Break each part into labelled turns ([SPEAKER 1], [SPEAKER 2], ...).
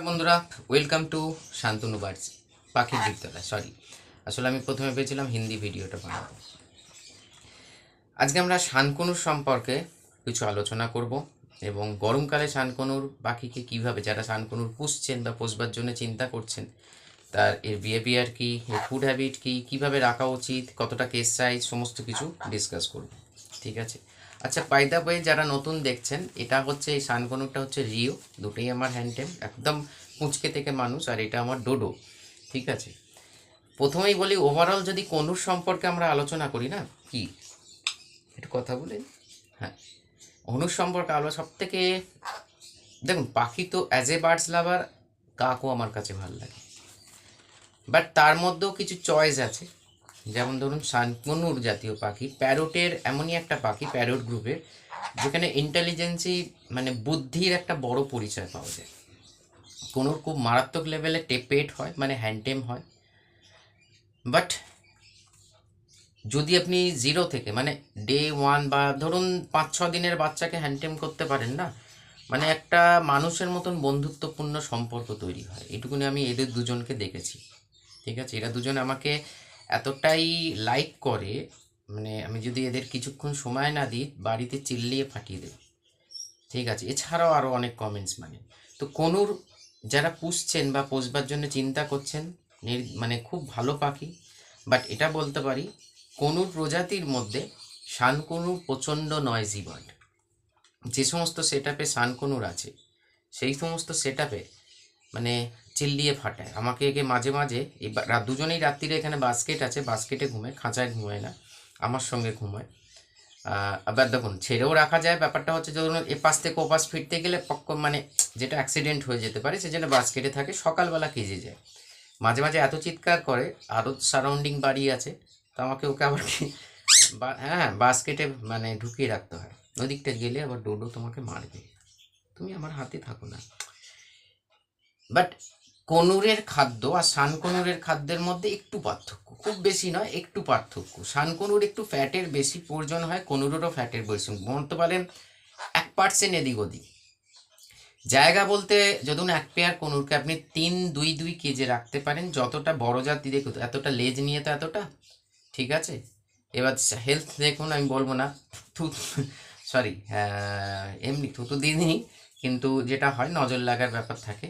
[SPEAKER 1] বন্ধুরা welcome to Shantanu birds পাখির বিদ্যালয় সরি আসলে আমি প্রথমে পেয়েছিলাম হিন্দি ভিডিওটা বানাবো আজকে আমরা শানকনুর সম্পর্কে কিছু আলোচনা করব এবং গরমকালে শানকনুর পাখিকে কীভাবে, যারা শানকনুর পুষছেন বা পোষবার জন্য চিন্তা করছেন, তার এর বিহেভিয়ার কি, এর ফুড হ্যাবিট কী, কীভাবে রাখা উচিত, কতটা কেস সাইজ সমস্ত কিছু ডিসকাস করব। ঠিক আছে? আচ্ছা পায়দা বয়ে যারা নতুন দেখছেন, এটা হচ্ছে এই শানকনুরটা হচ্ছে রিও, দুটোই আমার হ্যান্ডটেম, একদম কুঁচকে থেকে মানুষ, আর এটা আমার ডোডো, ঠিক আছে? প্রথমেই বলি ওভারঅল যদি কনুর সম্পর্কে আমরা আলোচনা করি না, কি? একটু কথা বলে হ্যাঁ অনুর সম্পর্কে আলো সব থেকে দেখুন, পাখি তো অ্যাজ এ বার্ডস লাভার কাকও আমার কাছে ভালো লাগে। বাট তার মধ্যেও কিছু চয়েস আছে। যেমন ধরুন শানকনুর জাতীয় পাখি, প্যারোটের এমনই একটা পাখি প্যারোট গ্রুপের যেখানে ইন্টেলিজেন্সি মানে বুদ্ধির একটা বড় পরিচয় পাওয়া যায়। কোনোর খুব মারাত্মক লেভেলে টেপেট হয় মানে হ্যান্ডটেম হয়। বাট যদি আপনি জিরো থেকে মানে ডে ওয়ান বা ধরুন পাঁচ ছ দিনের বাচ্চাকে হ্যান্ডটেম করতে পারেন না মানে একটা মানুষের মতন বন্ধুত্বপূর্ণ সম্পর্ক তৈরি হয়। এটুকুনি আমি এদের দুজনকে দেখেছি। ঠিক আছে? এরা দুজন আমাকে এতটাই লাইক করে মানে আমি যদি এদের কিছুক্ষণ সময় না দিই, বাড়িতে চিল্লিয়ে ফাটিয়ে দেব। ঠিক আছে? এছাড়াও আরও অনেক কমেন্টস মানে। তো কোনুর যারা পুষছেন বা পোষবার জন্য চিন্তা করছেন মানে খুব ভালো পাখি বাট এটা বলতে পারি, কোনুর প্রজাতির মধ্যে শানকনুর প্রচণ্ড নয়জি বার্ড যে সমস্ত সেট আপে শানকনুর আছে, সেই সমস্ত সেট আপে মানে চিল্লিয়ে ফাটায়। আমাকে একে মাঝে মাঝে এই দুজনেই রাত্রিরে এখানে বাস্কেট আছে বাস্কেটে ঘুমায়, খাঁচায় ঘুমায় না, আমার সঙ্গে ঘুমায়। আবার দেখুন, ছেড়েও রাখা যায়, ব্যাপারটা হচ্ছে ধরুন এ পাশ থেকে ও পাশ ফিরতে গেলে পক্ক মানে যেটা অ্যাক্সিডেন্ট হয়ে যেতে পারে, সেজন্য বাস্কেটে থাকে, সকালবেলা কেজে যায়। মাঝে মাঝে এত চিৎকার করে আরও সারাউন্ডিং বাড়ি আছে, তো আমাকে ওকে আবার কি হ্যাঁ বাস্কেটে মানে ঢুকিয়ে রাখতে হয়। ওদিকটা গেলে আবার ডোডো তোমাকে মারবে। তুমি আমার হাতে থাকো না। বাট কনুরের খাদ্য আর শানকনুরের খাদ্যের মধ্যে একটু পার্থক্য। খুব বেশি নয়, একটু পার্থক্য। শানকনুর একটু ফ্যাটের বেশি প্রয়োজন হয়, কনুরেরও ফ্যাটের বেশি বলতে পারেন এক পার্সেন্ট এদিক ওদিক। জায়গা বলতে যখন এক পেয়ার কনুরকে আপনি তিন, দুই দুই কেজে রাখতে পারেন, যতটা বড় জাতি দেখুন, এতটা লেজ নিয়ে তো এতটা, ঠিক আছে? এবার হেলথ দেখুন, আমি বলব না সরি এমনি থুতু দিনই কিন্তু যেটা হয়, নজর লাগার ব্যাপার থাকে।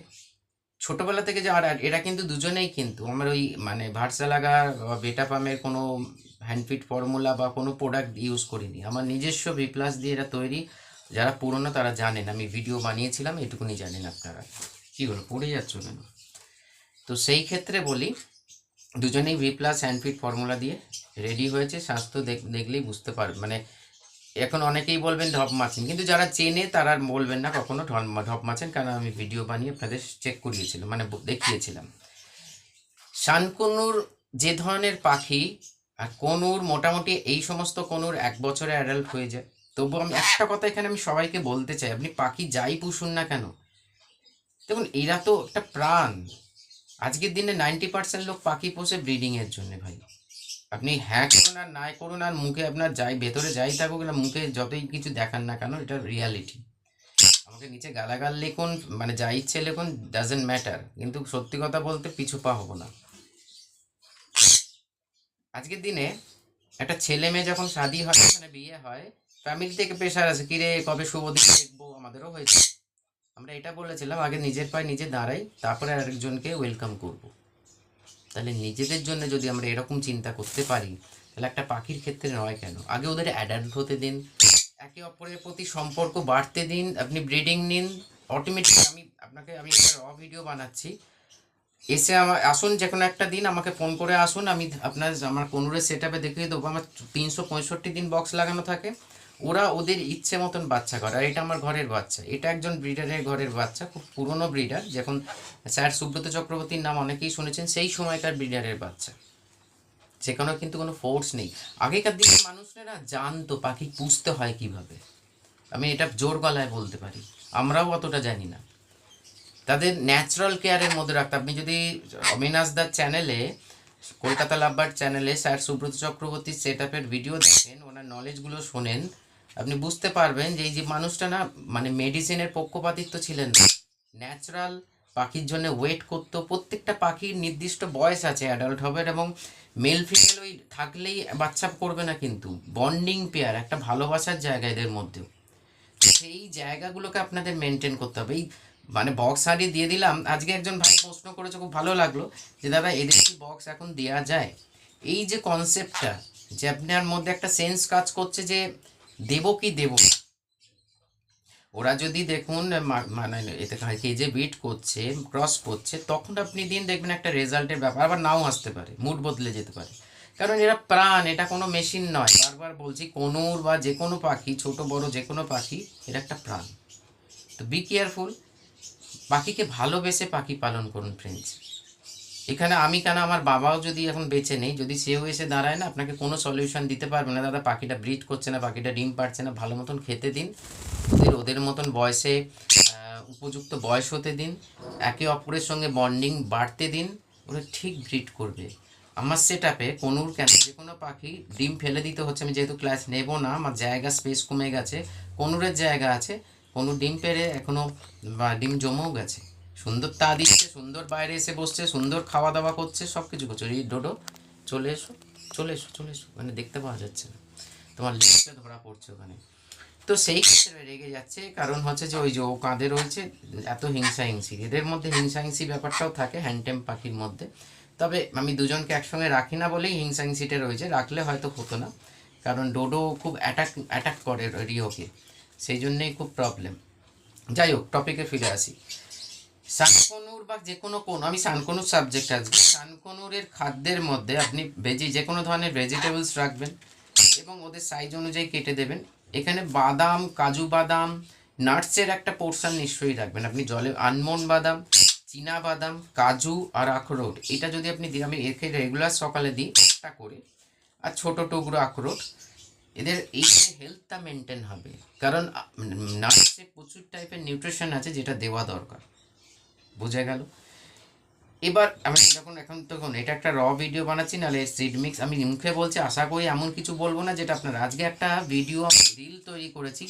[SPEAKER 1] ছোটবেলা থেকে যে আর আর এরা কিন্তু দুজনেই কিন্তু, আমার ওই মানে ভার্সা লাগা বা বেটা পামের কোনো হ্যান্ডফিট ফর্মুলা বা কোনো প্রোডাক্ট ইউজ করিনি। আমার নিজস্ব ভি প্লাস দিয়ে এরা তৈরি, যারা পুরনো তারা জানেন। আমি ভিডিও বানিয়েছিলাম, এটুকুনি জানেন আপনারা। কী হলো, পড়ে যাচ্ছ কেন? তো সেই ক্ষেত্রে বলি, দুজনেই ভি প্লাস হ্যান্ডফিট ফর্মুলা দিয়ে রেডি হয়েছে। স্বাস্থ্য দেখ- দেখলেই বুঝতে পারবে মানে এখন অনেকেই বলবেন ঢপ মাছেন কিন্তু যারা চেনে তারা বলবেন না কখনো ঢপ মাছেন কারণ আমি ভিডিও বানিয়ে আপনাদের চেক করিয়েছিলাম মানে দেখিয়েছিলাম। শানকনুর যে ধরনের পাখি আর কনুর মোটামুটি এই সমস্ত কনুর এক বছরে অ্যাডাল্ট হয়ে যায়। তবু আমি একটা কথা এখানে আমি সবাইকে বলতে চাই, আপনি পাখি যাই পুষুন না কেন? দেখুন, এরা তো একটা প্রাণ। আজকের দিনে নাইনটি পার্সেন্ট লোক পাখি পোষে ব্রিডিংয়ের জন্য ভাই। আপনি হ্যাঁ করুন আর নাই করুন আর মুখে আপনার যাই, ভেতরে যাই থাকুক না, মুখে যতই কিছু দেখান না কেন, এটা রিয়ালিটি আমাকে নিচে গালাগাল লিখুন মানে যা ইচ্ছে লিখুন ডাজেন্ট ম্যাটার কিন্তু সত্যি কথা বলতে পিছু পা হব না। আজকের দিনে একটা ছেলে মেয়ে যখন শাদি হয় মানে বিয়ে হয় ফ্যামিলি থেকে প্রেশার আছে, কিরে, কবে শুভ দিন দেখব? আমাদেরও হয়েছে। আমরা এটা বলেছিলাম, আগে নিজের পায়ে নিজে দাঁড়াই, তারপরে আরেকজনকে ওয়েলকাম করব। তাহলে নিজেদের জন্য যদি আমরা এরকম চিন্তা করতে পারি, তাহলে একটা পাখির ক্ষেত্রে নয় কেন? আগে ওদের অ্যাডাল্ট হতে দিন, একে অপরের প্রতি সম্পর্ক বাড়তে দিন, আপনি ব্রিডিং নিন অটোমেটিক আমি আপনাকে, আমি একটা র ভিডিও বানাচ্ছি। এসে আমার আসুন যে কোনো একটা দিন, আমাকে ফোন করে আসুন, আমি আপনার, আমার পনেরো সেট আপে দেখিয়ে দেবো। আমার তিনশো পঁয়ষট্টি দিন বক্স লাগানো থাকে। ওরা ওদের ইচ্ছে মতন বাচ্চা করে। আর এটা আমার ঘরের বাচ্চা। এটা একজন ব্রিডারের ঘরের বাচ্চা, খুব পুরনো ব্রিডার, যখন স্যার সুব্রত চক্রবর্তীর নাম অনেকেই শুনেছেন, সেই সময়কার ব্রিডারের বাচ্চা। সেখানেও কিন্তু কোনো ফোর্স নেই। আগেকার দিনে মানুষরা জানতো, পাখি পুষতে হয় কীভাবে। আমি এটা জোর গলায় বলতে পারি। আমরাও অতটা জানি না। তাদের ন্যাচারাল কেয়ারের মধ্যে রাখতে আপনি যদি অবিনাশ দার চ্যানেলে, কলকাতা লাভবার চ্যানেলে স্যার সুব্রত চক্রবর্তীর সেট ভিডিও দেখেন, ওনার নলেজগুলো শোনেন আপনি বুঝতে পারবেন যে এই যে মানুষটা না মানে মেডিসিনের পক্ষপাতিত্ব ছিলেন না। ন্যাচারাল পাখির জন্য ওয়েট করতো, প্রত্যেকটা পাখির নির্দিষ্ট বয়স আছে অ্যাডাল্ট হবে এবং মেল ফিমেল ওই থাকলেই বাচ্চা করবে না কিন্তু। বন্ডিং পেয়ার একটা ভালোবাসার জায়গা এদের মধ্যেও সেই জায়গাগুলোকে আপনাদের মেনটেন করতে হবে। এই মানে বক্স হারিয়ে দিয়ে দিলাম। আজকে একজন ভাই প্রশ্ন করেছে, খুব ভালো লাগল যে, দাদা, এদের কি বক্স এখন দেওয়া যায়? এই যে কনসেপ্টটা যে আপনার মধ্যে একটা সেন্স কাজ করছে যে দেবো কি দেবো? ওরা যদি দেখুন মানে এতে কেজে বিট করছে ক্রস করছে, তখন আপনি দিন দেখবেন একটা রেজাল্টের ব্যাপার, আবার নাও আসতে পারে মুড বদলে যেতে পারে। কারণ এরা প্রাণ, এটা কোনো মেশিন নয়। বারবার বলছি, কোনোর বা যে কোনো পাখি, ছোট, বড় যে কোনো পাখি এটা একটা প্রাণ। তো বি কেয়ারফুল পাখিকে ভালোবেসে পাখি পালন করুন ফ্রেন্ডস এখানে আমি কেন আমার বাবাও যদি এখন বেঁচে নেই, যদি সেও এসে দাঁড়ায় না, আপনাকে কোনো সলিউশন দিতে পারবে না। দাদা, পাখিটা ব্রিড করছে না, পাখিটা ডিম পারছে না, ভালো মতন খেতে দিন। ওদের ওদের মতন বয়সে উপযুক্ত বয়স হতে দিন। একে অপরের সঙ্গে বন্ডিং বাড়তে দিন। ওরা ঠিক ব্রিড করবে। আমার সেট আপে কোনুর কেন, যে কোনো পাখি ডিম ফেলে দিতে হচ্ছে। আমি যেহেতু ক্লাস নেব না, আমার জায়গা স্পেস কমে গেছে, কোনুরের জায়গা আছে, কোনো ডিম পেরে এখনও ডিম জমেও গেছে। সুন্দর তা দিচ্ছে, সুন্দর বাইরে এসে বসছে, সুন্দর খাওয়া দাওয়া করছে সব কিছু করছে। এই ডোডো, চলে এসো চলে এসো চলে এসো। মানে দেখতে পাওয়া যাচ্ছে না। তোমার লেগটা ধরা পড়ছে ওখানে। তো সেই ক্ষেত্রে রেগে যাচ্ছে, কারণ হচ্ছে যে ওই যে ও কাঁধে রয়েছে, এত হিংসা হিংসি এদের মধ্যে হিংসা হিংসি ব্যাপারটাও থাকে, হ্যান্ডটেম পাখির মধ্যে। তবে আমি দুজনকে একসঙ্গে রাখি না বলেই হিংসা হিংসিটা রয়েছে, রাখলে হয়তো হতো না। কারণ ডোডো খুব অ্যাটাক অ্যাটাক করে রিওকে। সেই জন্যেই খুব প্রবলেম যাই হোক টপিকে ফিরে আসি। সানকনুর বা যে কোনো কোন, আমি সানকনুর সাবজেক্ট আজকে সানকনুরের খাদ্যের মধ্যে আপনি ভেজি যে কোনো ধরনের ভেজিটেবলস রাখবেন এবং ওদের সাইজ অনুযায়ী কেটে দেবেন। এখানে বাদাম, কাজু বাদাম নাটসের একটা পোর্শন নিশ্চয়ই রাখবেন। আপনি জলে আনমন্ড বাদাম, চীনা বাদাম, কাজু আর আখরোট। এটা যদি আপনি দিন আমি একে রেগুলার সকালে দিই, একটা করে। আর ছোট টুকরো আখরোট। এদের এই হেলথটা মেনটেন হবে। কারণ নাটসে প্রচুর টাইপের নিউট্রিশন আছে যেটা দেওয়া দরকার। বোঝা গেল। এবার আমি যখন এখন তখন এটা একটা র ভিডিও বানাচ্ছি, নাহলে সিড মিক্স আমি মুখে বলছি, আশা করি এমন কিছু বলব না, যেটা আপনার আজকে একটা ভিডিও রিল তৈরি করেছি,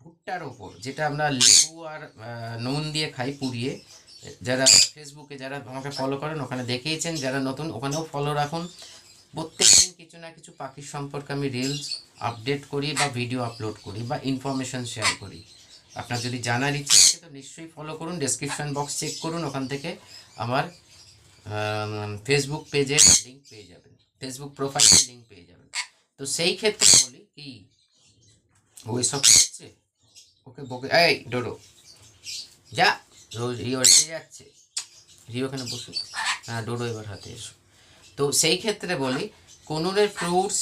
[SPEAKER 1] ভুট্টার ওপর, যেটা আমরা লেবু আর নুন দিয়ে খাই পুড়িয়ে। যারা ফেসবুকে যারা আমাকে ফলো করেন, ওখানে দেখিয়েছেন, যারা নতুন, ওখানেও ফলো রাখুন। প্রত্যেকদিন কিছু না কিছু পাখির সম্পর্কে আমি রিলস আপডেট করি বা ভিডিও আপলোড করি বা ইনফরমেশন শেয়ার করি। আপনার যদি জানার ইচ্ছে তো নিশ্চয়ই ফলো করুন ডেসক্রিপশন বক্স চেক করুন, ওখান থেকে আমার ফেসবুক পেজের লিঙ্ক পেয়ে যাবেন। ফেসবুক প্রোফাইলের লিঙ্ক পেয়ে যাবেন। তো সেই ক্ষেত্রে বলি কি, ও এসব করছে? ওকে বকে এই, ডোডো। যা রিও রেখে যাচ্ছে। রিও ওখানে বসে। হ্যাঁ ডোডো এবার হাতে এসো। তো সেই ক্ষেত্রে বলি, কনুরের ফ্রুটস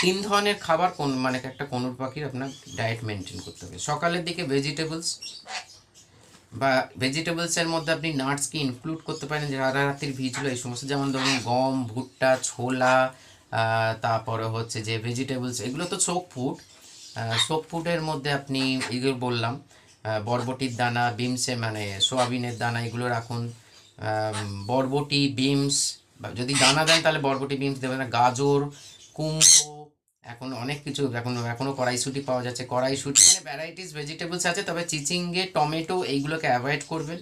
[SPEAKER 1] তিন ধরনের খাবার কোন মানে একটা কনুর পাখির আপনার ডায়েট মেনটেন করতে হবে। সকালের দিকে ভেজিটেবলস বা ভেজিটেবলসের মধ্যে আপনি নাটসকে ইনক্লুড করতে পারেন? যারা রাত্রির ভিজলো এই সমস্ত যেমন ধরুন গম ভুট্টা ছোলা তারপরে হচ্ছে যে ভেজিটেবলস এগুলো তো সোপ ফুড সোপ ফুডের মধ্যে আপনি এগুলো বললাম বরবটির দানা বিমসে মানে সোয়াবিনের দানা এগুলো রাখুন। বরবটি বিমস বা যদি দানা দেন তাহলে বরবটি বিমস দেবেন গাজর কুমড়ো এখন অনেক কিছু এখন এখনও কড়াইশুটি পাওয়া যাচ্ছে। কড়াইশুটি মানে ভ্যারাইটিস ভেজিটেবলস আছে, তবে চিচিঙ্গে, টমেটো এইগুলোকে অ্যাভয়েড করবেন।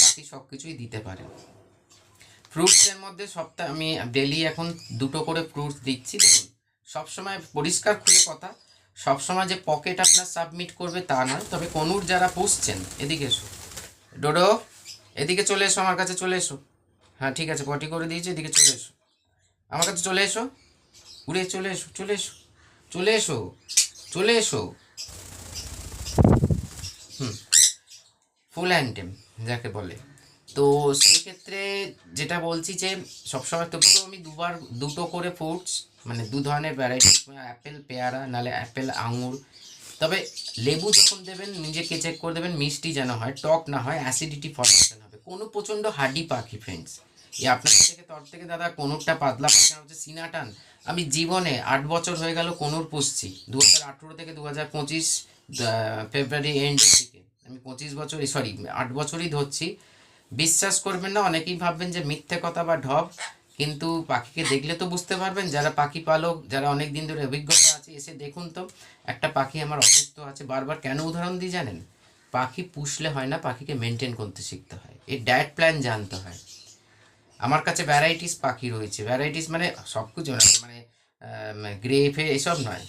[SPEAKER 1] বাকি সব কিছুই দিতে পারেন। ফ্রুটসের মধ্যে সপ্তাহে, আমি ডেলি এখন দুটো করে ফ্রুটস দিচ্ছি। দেখুন, সবসময় পরিষ্কার খুলে কথা, সবসময় যে পকেট আপনার সাবমিট করবে তা নয়। তবে কনুর যারা পুষছেন, এদিকে এসো। ডোডো, এদিকে চলে এসো, আমার কাছে চলে এসো। হ্যাঁ ঠিক আছে পটি করে দিয়েছি, এদিকে চলে এসো। আমার কাছে চলে এসো। উড়ে চলে এসো চলে এসো। চলে এসো চলে এসো। হুম ফুল অ্যান্টেম যাকে বলে। তো সেই ক্ষেত্রে যেটা বলছি যে, সবসময় তবুও আমি দুবার, দুটো করে ফ্রুটস মানে দু ধরনের ভ্যারাইটি অ্যাপেল পেয়ারা নাহলে অ্যাপেল আঙুর। তবে লেবু যখন দেবেন, নিজেকে চেক করে দেবেন, মিষ্টি যেন হয়, টক না হয় অ্যাসিডিটি ফর্মেশন হবে। কোনো প্রচণ্ড হার্ডি পাখি ফ্রেন্ডস এই আপনার থেকে তরফ থেকে দাদা কোনোরটা পাতলা পায়খানা হচ্ছে সিনাটান। আমি জীবনে আট বছর হয়ে গেল কোনোর পুষছি। দু হাজার আঠেরো থেকে দু হাজার পঁচিশ ফেব্রুয়ারি এন্ড থেকে আমি পঁচিশ বছর সরি আট বছরই ধরছি। বিশ্বাস করবেন না, অনেকেই ভাববেন যে মিথ্যে কথা বা ঢপ, কিন্তু পাখিকে দেখলে তো বুঝতে পারবেন, যারা পাখি পালক, যারা অনেক দিন ধরে অভিজ্ঞতা আছে, এসে দেখুন তো, একটা পাখি আমার অসুস্থ আছে, বারবার কেন উদাহরণ দিই জানেন? পাখি পুষলে হয় না, পাখিকে মেনটেন করতে শিখতে হয়। এই ডায়েট প্ল্যান জানতে হয়। আমার কাছে ভ্যারাইটিস পাখি রয়েছে। ভ্যারাইটিস মানে সব কিছু না মানে গ্রেফে এসব নয়।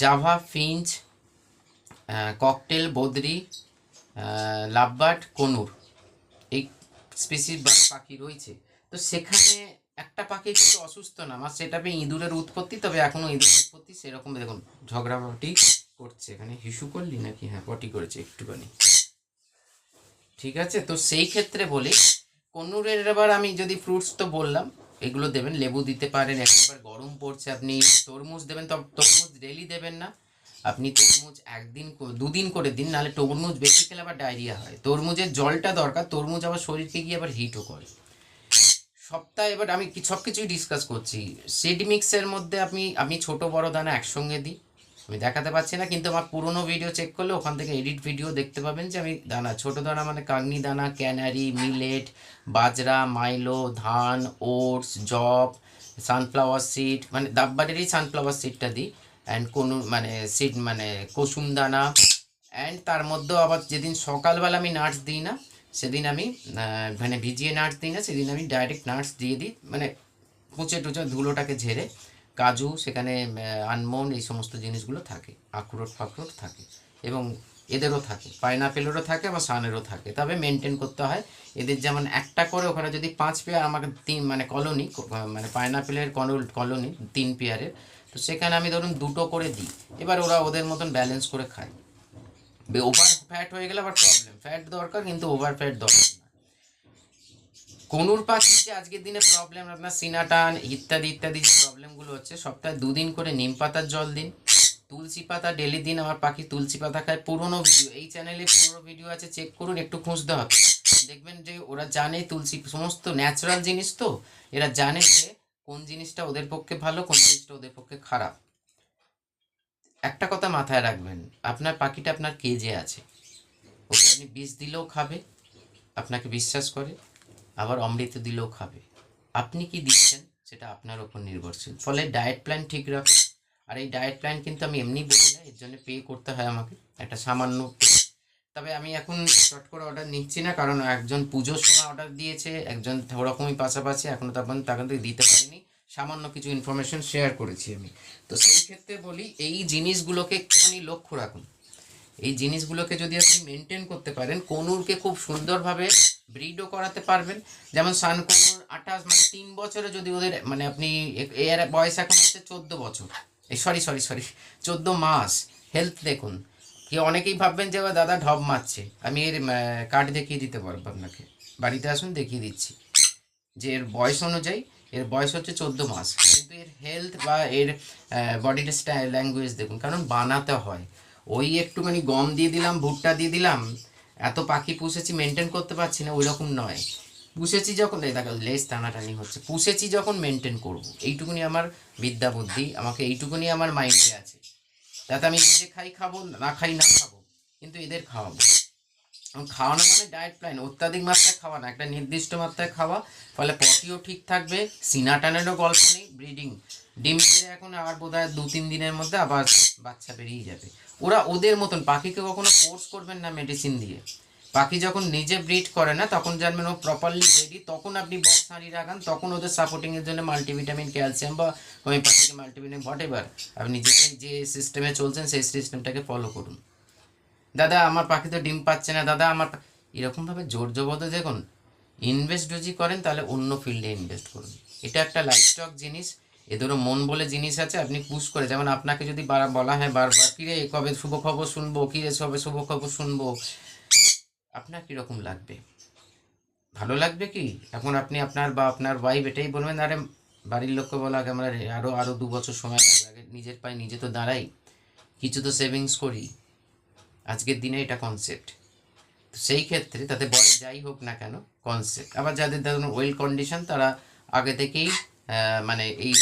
[SPEAKER 1] Java finch cocktail budgie lovebird, conure এই স্পেসিস পাখি রয়েছে। তো সেখানে একটা পাখি কিন্তু অসুস্থ না, আমার সেটা ইঁদুরের উৎপত্তি, তবে এখনও ইঁদুরের উৎপত্তি সেরকম দেখুন ঝগড়াঝাটি করছে। এখানে হিসু করলি নাকি? হ্যাঁ পটি করেছে একটুখানি। ঠিক আছে? তো সেই ক্ষেত্রে বলি কনুরের এবার আমি যদি ফ্রুটস তো বললাম, এগুলো দেবেন, লেবু দিতে পারেন একবার গরম পড়ছে, আপনি তরমুজ দেবেন তবে তরমুজ ডেলি দেবেন না, আপনি তরমুজ একদিন দুদিন করে দিন, নাহলে তরমুজ বেশি খেলে আবার ডায়রিয়া হয়। তরমুজের জলটা দরকার, তরমুজ আবার শরীরকে গিয়ে আবার হিটও করে। সপ্তাহে এবার আমি সব কিছুই ডিসকাস করছি। সিড মিক্সের মধ্যে আপনি, আমি ছোট বড় দানা একসঙ্গে দিই আমি দেখাতে পাচ্ছি না, কিন্তু আমার পুরনো ভিডিও চেক করলে ওখান থেকে এডিট ভিডিও দেখতে পাবেন যে আমি দানা, ছোট দানা মানে কাগনি দানা, ক্যানারি মিলেট বাজরা, মাইলো, ধান, ওটস জব সানফ্লাওয়ার সিড মানে দাববাড়িরই সানফ্লাওয়ার সিডটা দিই অ্যান্ড কোনো মানে সিড মানে কুসুম দানা অ্যান্ড তার মধ্যেও আবার যেদিন সকালবেলা আমি নাটস দিই না, সেদিন আমি মানে ভিজিয়ে নাটস দিই না, সেদিন আমি ডাইরেক্ট নাটস দিয়ে দিই মানে কুচে টুচে ধুলোটাকে ঝেড়ে কাজু, সেখানে আনমন্ড এই সমস্ত জিনিসগুলো থাকে। আখরোট, ফাখরোট থাকে এবং এদেরও থাকে। পাইনাপেলেরও থাকে বা সানেরও থাকে। তবে মেনটেন করতে হয়, এদের যেমন একটা করে ওখানে যদি পাঁচ পেয়ার, আমাকে তিন মানে কলোনি মানে পাইনাপেলের কলোনি, তিন পেয়ারের, তো সেখানে আমি ধরুন দুটো করে দিই। এবার ওরা ওদের মতন ব্যালেন্স করে খায়। ওভার ফ্যাট হয়ে গেলে আবার প্রবলেম ফ্যাট দরকার, কিন্তু ওভার ফ্যাট দরকার। কনুর পাখির যে আজকের দিনে প্রবলেম আপনার সিনাটান ইত্যাদি ইত্যাদি যে প্রবলেমগুলো হচ্ছে, সপ্তাহে দুদিন করে নিম পাতার জল দিন। তুলসী পাতা ডেলি দিন, আমার পাখি তুলসী পাতা খায়। পুরোনো ভিডিও এই চ্যানেলে পুরোনো ভিডিও আছে চেক করুন, একটু খুঁজতে হবে। দেখবেন যে ওরা জানে তুলসী, সমস্ত ন্যাচারাল জিনিস তো, এরা জানে যে কোন জিনিসটা ওদের পক্ষে ভালো, কোন জিনিসটা ওদের পক্ষে খারাপ। একটা কথা মাথায় রাখবেন, আপনার পাখিটা আপনার কেজে আছে। ওকে আপনি বিষ দিলেও খাবে, আপনাকে বিশ্বাস করে। আবার অমৃত দিলেও খাবে। আপনি কি দিচ্ছেন? সেটা আপনার ওপর নির্ভরশীল। ফলে ডায়েট প্ল্যান ঠিক রাখুন। আর এই ডায়েট প্ল্যান কিন্তু আমি এমনি বলি না, এর জন্য পে করতে হয় আমাকে। একটা সামান্য। তবে আমি এখন শর্ট করে অর্ডার নিচ্ছি না, কারণ একজন পুজোর সময় অর্ডার দিয়েছে, একজন ওরকমই পাশাপাশি এখনও তখন তাকে দিতে পারিনি। সামান্য কিছু ইনফরমেশন শেয়ার করেছি আমি। তো সেই ক্ষেত্রে বলি, এই জিনিসগুলোকে একটুখানি লক্ষ্য রাখুন। এই জিনিসগুলোকে যদি আপনি মেনটেন করতে পারেন কনুরকে খুব সুন্দরভাবে ব্রিডও করাতে পারবেন। যেমন সান কনুর আঠাশ মানে তিন বছরে যদি ওদের মানে আপনি এর বয়স এখন হচ্ছে চোদ্দ বছর। এই সরি সরি সরি চোদ্দ মাস। হেলথ দেখুন। কি অনেকেই ভাববেন যে "ও দাদা ঢব মারছে। আমি এর কার্ড দেখিয়ে দিতে পারব আপনাকে। বাড়িতে আসুন, দেখিয়ে দিচ্ছি। যে এর বয়স অনুযায়ী, এর বয়স হচ্ছে চোদ্দ মাস। কিন্তু এর হেলথ বা এর বডির স্টাইল ল্যাঙ্গুয়েজ দেখুন। কারণ বানাতে হয়। ওই একটুখানি গম দিয়ে দিলাম, ভুট্টা দিয়ে দিলাম এত পাখি পুষেছি মেনটেন করতে পারছি না ওই রকম নয়। পুষেছি যখন দেখো লেস টানাটানি হচ্ছে। পুষেছি যখন মেনটেন করব। এইটুকুনি আমার বিদ্যা বুদ্ধি, আমাকে এইটুকুনি আমার মাইন্ডে আছে। যাতে আমি নিজে খাই খাব, না খাই না খাব, কিন্তু এদের খাওয়াবো। খাওয়ানো মানে ডায়েট প্ল্যান অত্যাধিক মাত্রায় খাওয়া না, একটা নির্দিষ্ট মাত্রায় খাওয়া, ফলে পটিও ঠিক থাকবে সিনাটানেরও গল্প নেই ব্রিডিং ডিম এখন আর বোধ হয় দু তিন দিনের মধ্যে আবার বাচ্চা বেরিয়ে যাবে। ওরা ওদের মতন, পাখিকে কখনো ফোর্স করবেন না মেডিসিন দিয়ে। পাখি যখন নিজে ব্রিড করে না, তখন জানবেন ও প্রপারলি রেডি তখন আপনি বক্স হাঁড়ি রাখান, তখন ওদের সাপোর্টিংয়ের জন্য মাল্টিভিটামিন ক্যালসিয়াম বা হোমিওপ্যাথিক মাল্টিভিটামিন হোয়াট এভার আপনি যেটাই যে সিস্টেমে চলছেন, সেই সিস্টেমটাকে ফলো করুন। দাদা, আমার পাখি তো ডিম পাচ্ছে না, দাদা, আমার এরকমভাবে জোর জবরদ দেখুন ইনভেস্ট যদি করেন, তাহলে অন্য ফিল্ডে ইনভেস্ট করুন। এটা একটা লাইফ স্টক জিনিস এদেরও মন বলে জিনিস আছে, আপনি পুশ করে, যেমন আপনাকে যদি বলা হয় বারবার, কিরে, কবে শুভ খবর শুনব? কিরে কবে শুভ খবর শুনব? আপনার কীরকম লাগবে? ভালো লাগবে কি? এখন আপনি আপনার বা আপনার ওয়াইফ এটাই বলবেন, আরে, বাড়ির লোককে বলা আগে আমরা আরও আরও দু বছর সময় লাগবে, আগে নিজের পায়ে নিজে তো দাঁড়াই। কিছু তো সেভিংস করি। আজকের দিনে এটা কনসেপ্ট তো সেই ক্ষেত্রে তাতে বয়স যাই হোক না কেন কনসেপ্ট আবার যাদের ধরুন ওয়েল কন্ডিশন তারা আগে থেকেই মানে এই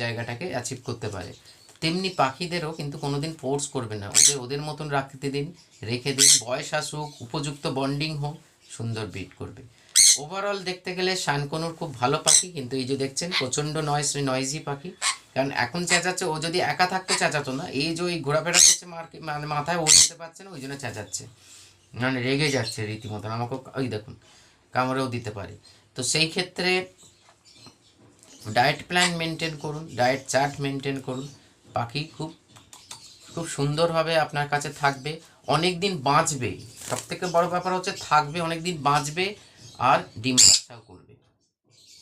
[SPEAKER 1] জায়গাটাকে অ্যাচিভ করতে পারে। তেমনি পাখিদেরও কিন্তু কোনোদিন ফোর্স করবে না। ওদের ওদের মতন রাখতে দিন, রেখে দিন। বয়স আসুক, উপযুক্ত বন্ডিং হোক, সুন্দর বিট করবে। ওভারঅল দেখতে গেলে শানকনুর খুব ভালো পাখি, কিন্তু এই যে দেখছেন, প্রচণ্ড নয়েস নয়েজি পাখি। কারণ এখন চেঁচাচ্ছে, ও যদি একা থাকতে চেঁচাতো না, এই যে ওই ঘোরাফেরা করছে মার্কে মানে মাথায় ও দিতে পারছে না, ওই জন্য চেঁচাচ্ছে। মানে রেগে যাচ্ছে রীতিমতন। আমাকে ওই দেখুন, কামড়েও দিতে পারে। তো সেই ক্ষেত্রে ডায়েট প্ল্যান মেনটেন করুন ডায়েট চার্ট মেনটেন করুন। পাখি খুব খুব সুন্দরভাবে আপনার কাছে থাকবে অনেক দিন বাঁচবে। সব থেকে বড় ব্যাপার হচ্ছে থাকবে অনেক দিন বাঁচবে আর ডিম বাচ্চাও করবে।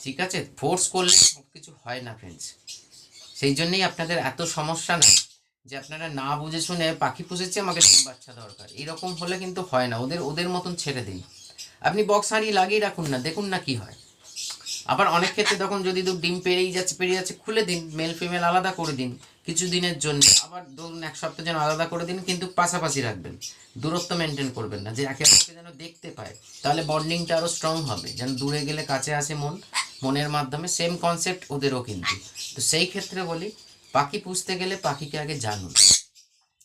[SPEAKER 1] ঠিক আছে? ফোর্স করলে সব কিছু হয় না ফ্রেন্ডস সেই জন্যই আপনাদের এত সমস্যা নেই যে আপনারা না বুঝে শুনে পাখি পুষেছে, আমাকে ডিম বাচ্চা দরকার। এরকম হলে কিন্তু হয় না, ওদের ওদের মতন ছেড়ে দিন। আপনি বক্স হাঁড়িয়ে লাগিয়ে রাখুন না, দেখুন না কি হয়। আবার অনেক ক্ষেত্রে তখন যদি দু ডিম পেরিয়ে যাচ্ছে পেরিয়ে যাচ্ছে, খুলে দিন মেল ফিমেল আলাদা করে দিন কিছু দিনের জন্য। আবার ধরুন এক সপ্তাহ যেন আলাদা করে দিন, কিন্তু পাশাপাশি রাখবেন। দূরত্ব মেনটেন করবেন না, যে একে অপরকে যেন দেখতে পায়। তাহলে বন্ডিংটা আরও স্ট্রং হবে, যেন দূরে গেলে কাছে আসে মন। মনের মাধ্যমে সেম কনসেপ্ট ওদেরও কিন্তু। তো সেই ক্ষেত্রে বলি, পাখি পুষতে গেলে পাখিকে আগে জানুন।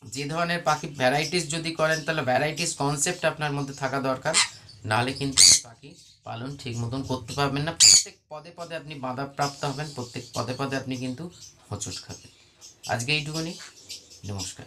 [SPEAKER 1] যে ধরনের পাখি ভ্যারাইটিস যদি করেন, তাহলে ভ্যারাইটিস কনসেপ্ট আপনার মধ্যে থাকা দরকার। নাহলে কিন্তু পাখি পালন ঠিক মতন করতে পারবেন না। পদে পদে আপনি বাধা প্রাপ্ত হবেন, প্রত্যেক পদে পদে আপনি কিন্তু হোঁচট খাবেন। আজকে এইটুকুনি। নমস্কার।